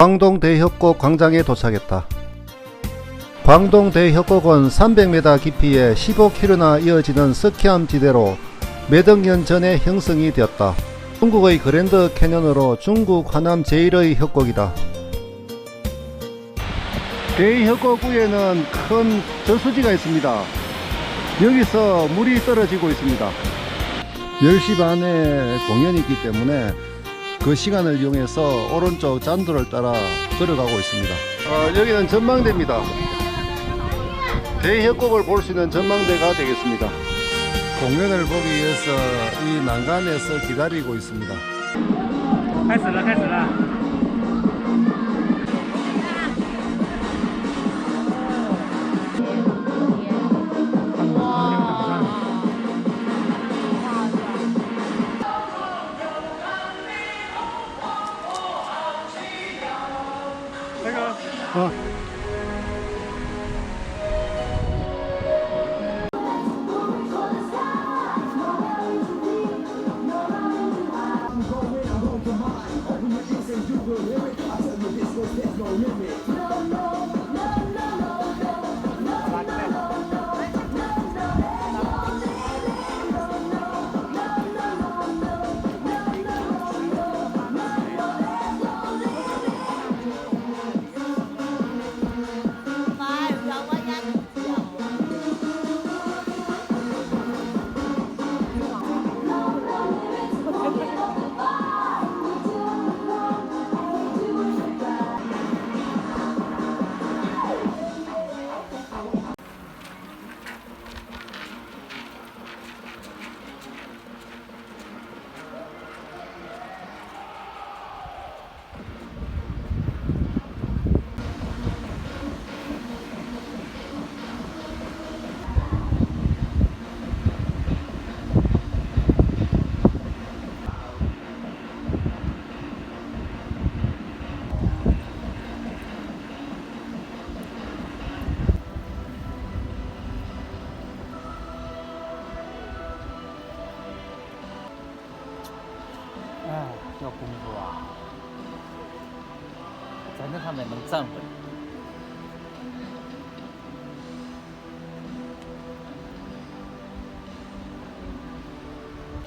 광동 대협곡 광장에 도착했다. 광동 대협곡은 300m 깊이에 15km나 이어지는 스키암 지대로 몇억 년 전에 형성이 되었다. 중국의 그랜드 캐년으로 중국 하남 제1의 협곡이다. 대협곡 위에는 큰 저수지가 있습니다. 여기서 물이 떨어지고 있습니다. 10시 반에 공연이 있기 때문에 그 시간을 이용해서 오른쪽 잔도를 따라 걸어가고 있습니다. 어, 여기는 전망대입니다. 대협곡을 볼 수 있는 전망대가 되겠습니다. 공연을 보기 위해서 이 난간에서 기다리고 있습니다. 开始了，开始了。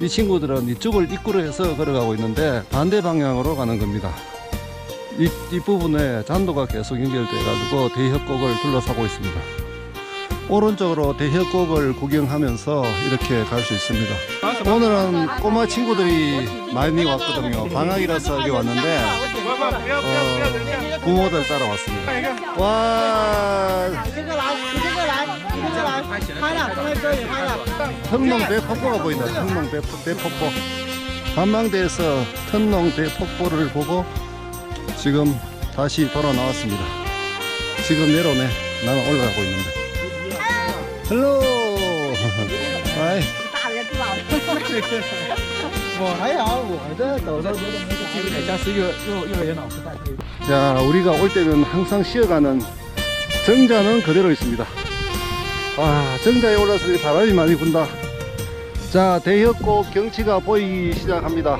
이 친구들은 이쪽을 입구로 해서 걸어가고 있는데 반대 방향으로 가는 겁니다. 이, 이 부분에 잔도가 계속 연결돼 가지고 대협곡을 둘러싸고 있습니다. 오른쪽으로 대협곡을 구경하면서 이렇게 갈 수 있습니다. 오늘은 꼬마 친구들이 많이 왔거든요. 방학이라서 여기 왔는데 어, 부모들 따라왔습니다. 와 腾龙대 폭포가 보인다.腾龙대 대폭포. 관망대에서腾龙대 폭포를 보고 지금 다시 돌아 나왔습니다. 지금 내려오네. 나는 올라가고 있는데. 헬로. 아이. 大人知道。我还好，我这走的有点像是幼幼幼儿园老师带队。 자, 우리가 올 때면 항상 쉬어가는 정자는 그대로 있습니다. 아, 정자에 올라서 바람이 많이 분다. 자, 대협곡 경치가 보이기 시작합니다.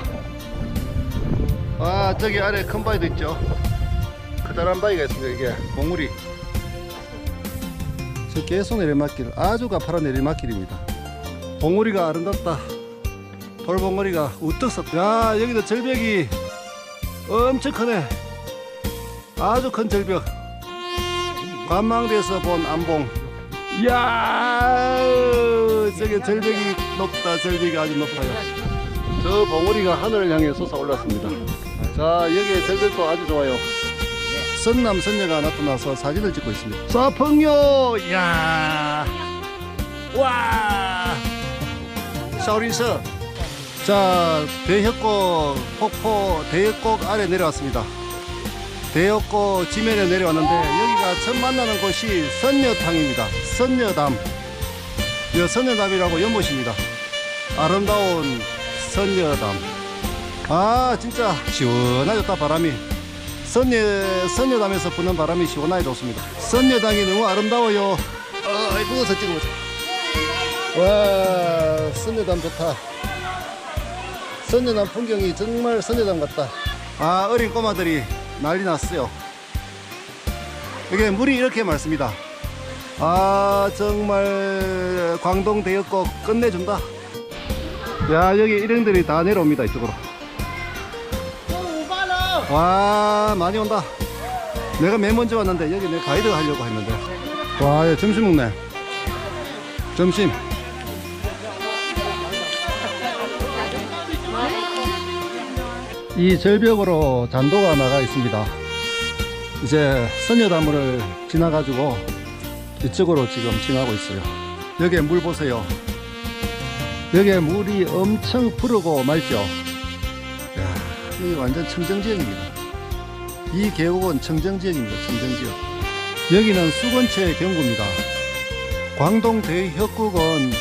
아, 저기 아래 큰 바위도 있죠. 커다란 바위가 있습니다, 이게. 봉우리. 저 계속 내리막길, 아주 가파른 내리막길입니다. 봉우리가 아름답다. 돌봉우리가 우뚝 섰다. 야, 여기도 절벽이 엄청 크네. 아주 큰 절벽 관망대에서 본 안봉 이 야 저게 절벽이 높다. 절벽이 아주 높아요. 저 봉우리가 하늘을 향해 솟아올랐습니다. 자 여기에 절벽도 아주 좋아요. 선남 선녀가 나타나서 사진을 찍고 있습니다. 사펑요 이야! 와! 샤오린서 자 대협곡 폭포 대협곡 아래 내려왔습니다 대역고 지면에 내려왔는데 여기가 처음 만나는 곳이 선녀탕입니다. 선녀담. 여 선녀담이라고 연못입니다. 아름다운 선녀담. 아 진짜 시원하겠다 바람이. 선녀 선녀담에서 부는 바람이 시원하게 좋습니다. 선녀당이 너무 아름다워요. 아, 누워서 찍어보자. 와, 선녀담 좋다. 선녀담 풍경이 정말 선녀담 같다. 아, 어린 꼬마들이 난리 났어요. 여기 물이 이렇게 맑습니다. 아 정말 광동 대역곡 끝내준다. 야 여기 일행들이 다 내려옵니다 이쪽으로. 와 많이 온다. 내가 맨 먼저 왔는데 여기 내 가이드 하려고 했는데. 와 점심 먹네. 점심. 이 절벽으로 잔도가 나가 있습니다. 이제 선녀다물을 지나 가지고 이쪽으로 지금 지나고 있어요. 여기에 물 보세요. 여기에 물이 엄청 푸르고 맑죠. 야, 여기 완전 청정지역입니다. 이 계곡은 청정지역입니다. 청정지역. 여기는 수건체 경구입니다. 광동 대협국은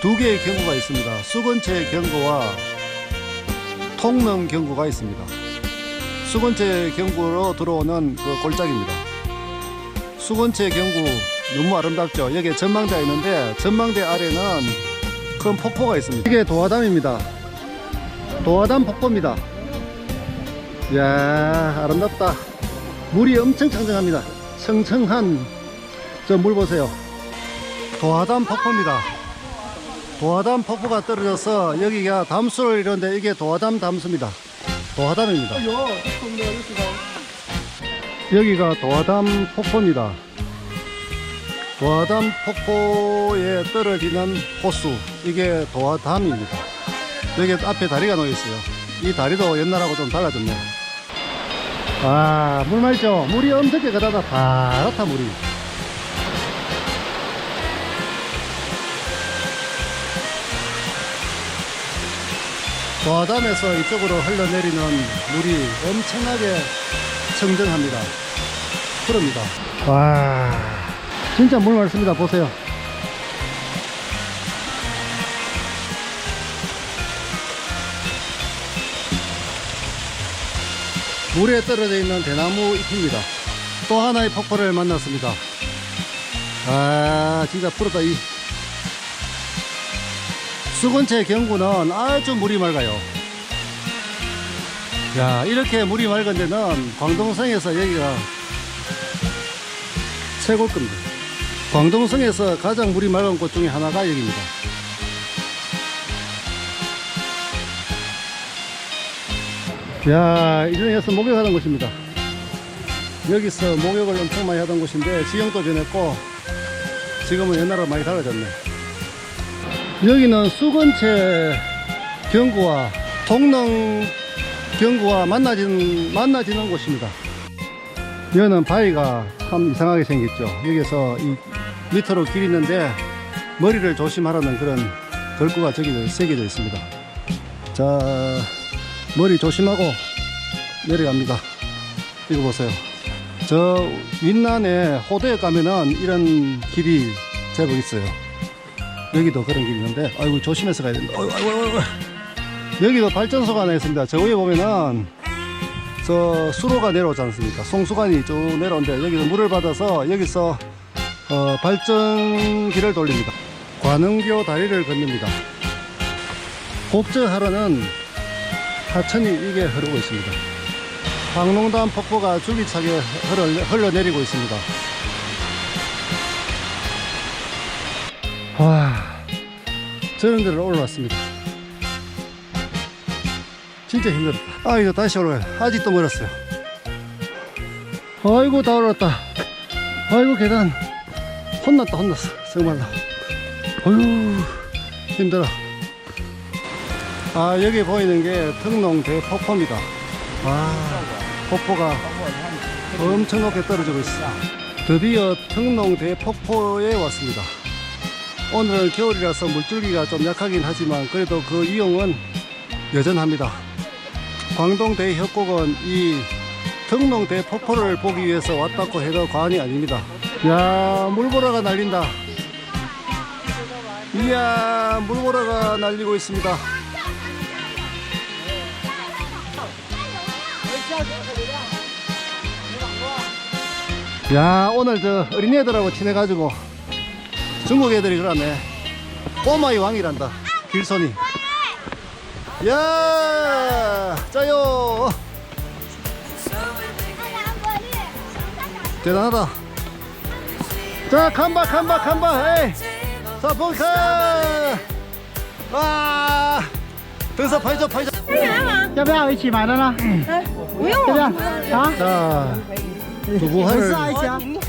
두 개의 경구가 있습니다. 수건체 경구와 통릉 경구가 있습니다. 수건체 경구로 들어오는 그 골짜기입니다. 수건체 경구 너무 아름답죠. 여기 전망대가 있는데 전망대 아래는 큰 폭포가 있습니다. 이게 도화담입니다. 도화담 폭포입니다. 이야 아름답다. 물이 엄청 청정합니다. 청청한 저 물 보세요. 도화담 폭포입니다. 도화담 폭포가 떨어져서 여기가 담수를 이루는데 이게 도화담 담수입니다. 도화담입니다. 여기가 도화담 폭포입니다. 도화담 폭포에 떨어지는 호수 이게 도화담입니다. 여기 앞에 다리가 놓여 있어요. 이 다리도 옛날하고 좀 달라졌네요. 아, 물 맑죠? 물이 엄청 깨끗하다. 파랗다, 물이. 도화담에서 이쪽으로 흘러내리는 물이 엄청나게 청정합니다. 푸릅니다. 와, 진짜 물 맑습니다. 보세요. 물에 떨어져 있는 대나무 잎입니다. 또 하나의 폭포를 만났습니다. 아, 진짜 푸르다. 이 수건체 경구는 아주 물이 맑아요. 야, 이렇게 물이 맑은 데는 광동성에서 여기가 최고일 겁니다. 광동성에서 가장 물이 맑은 곳 중에 하나가 여기입니다. 야, 이전에 여기서 목욕하던 곳입니다. 여기서 목욕을 엄청 많이 하던 곳인데 지형도 변했고 지금은 옛날하고 많이 달라졌네. 여기는 수건체 경구와 동릉 경구와 만나진, 만나지는 곳입니다. 여기는 바위가 참 이상하게 생겼죠. 여기서 이 밑으로 길이 있는데 머리를 조심하라는 그런 글구가 저기 새겨져 있습니다. 자, 머리 조심하고 내려갑니다. 이거 보세요. 저 윈난에 호도에 가면은 이런 길이 제법 있어요. 여기도 그런 길이 있는데, 아이고, 조심해서 가야 된다. 아이고, 아이고, 아이고. 여기도 발전소가 하나 있습니다. 저 위에 보면은 저 수로가 내려오지 않습니까? 송수관이 쭉 내려오는데 여기서 물을 받아서 여기서 어, 발전기를 돌립니다. 관흥교 다리를 건립니다. 곡저하러는 하천이 이게 흐르고 있습니다. 황농담 폭포가 줄기차게 흘러, 흘러내리고 있습니다. 저런 데를 올라왔습니다. 진짜 힘들었다. 아, 이제 다시 올라가요. 아직도 멀었어요. 아이고, 다 올랐다. 아이고, 계단. 혼났다, 혼났어. 정말로. 어휴, 힘들어. 아, 여기 보이는 게 등농 대폭포입니다. 아, 폭포가 엄청 높게 떨어지고 있어. 드디어 등농 대폭포에 왔습니다. 오늘은 겨울이라서 물줄기가 좀 약하긴 하지만 그래도 그 이용은 여전합니다. 광동 대협곡은 이 경농 대폭포를 보기 위해서 왔다고 해도 과언이 아닙니다. 야, 물보라가 날린다. 이야, 물보라가 날리고 있습니다. 야, 오늘 저 어린애들하고 친해가지고 중국 애들이 그러네. 꼬마의 왕이란다. 길손이. 야, 짜요. 대단하다. 자, 간바, 간바, 간바. 에이. 자, 봉사. 와. 등사 파이죠, 파이죠. 要不要一起买的呢？不用，要不要啊？ 자, 没 두부화를 事啊，一起啊，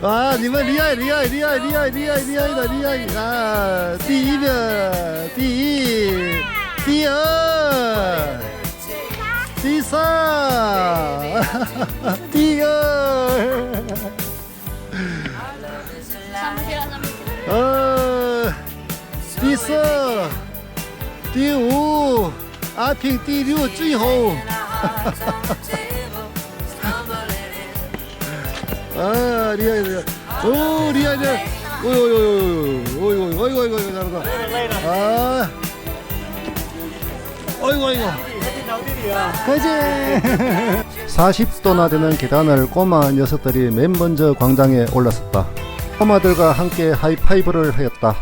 啊,你们厉害厉害厉害厉害厉害厉害的厉害啊！第一个，第一，第二。第三，第二，呃，第四，第五，阿平第六，最后， 리아 리아 리아 오 리아 리아 오이 오이 오이 오이 오이. 오이 오이 잘한다 아. 어이구 어이구. 가지 40도나 되는 계단을 꼬마 녀석들이 맨 먼저 광장에 올랐었다. 꼬마들과 함께 하이파이브를 하였다.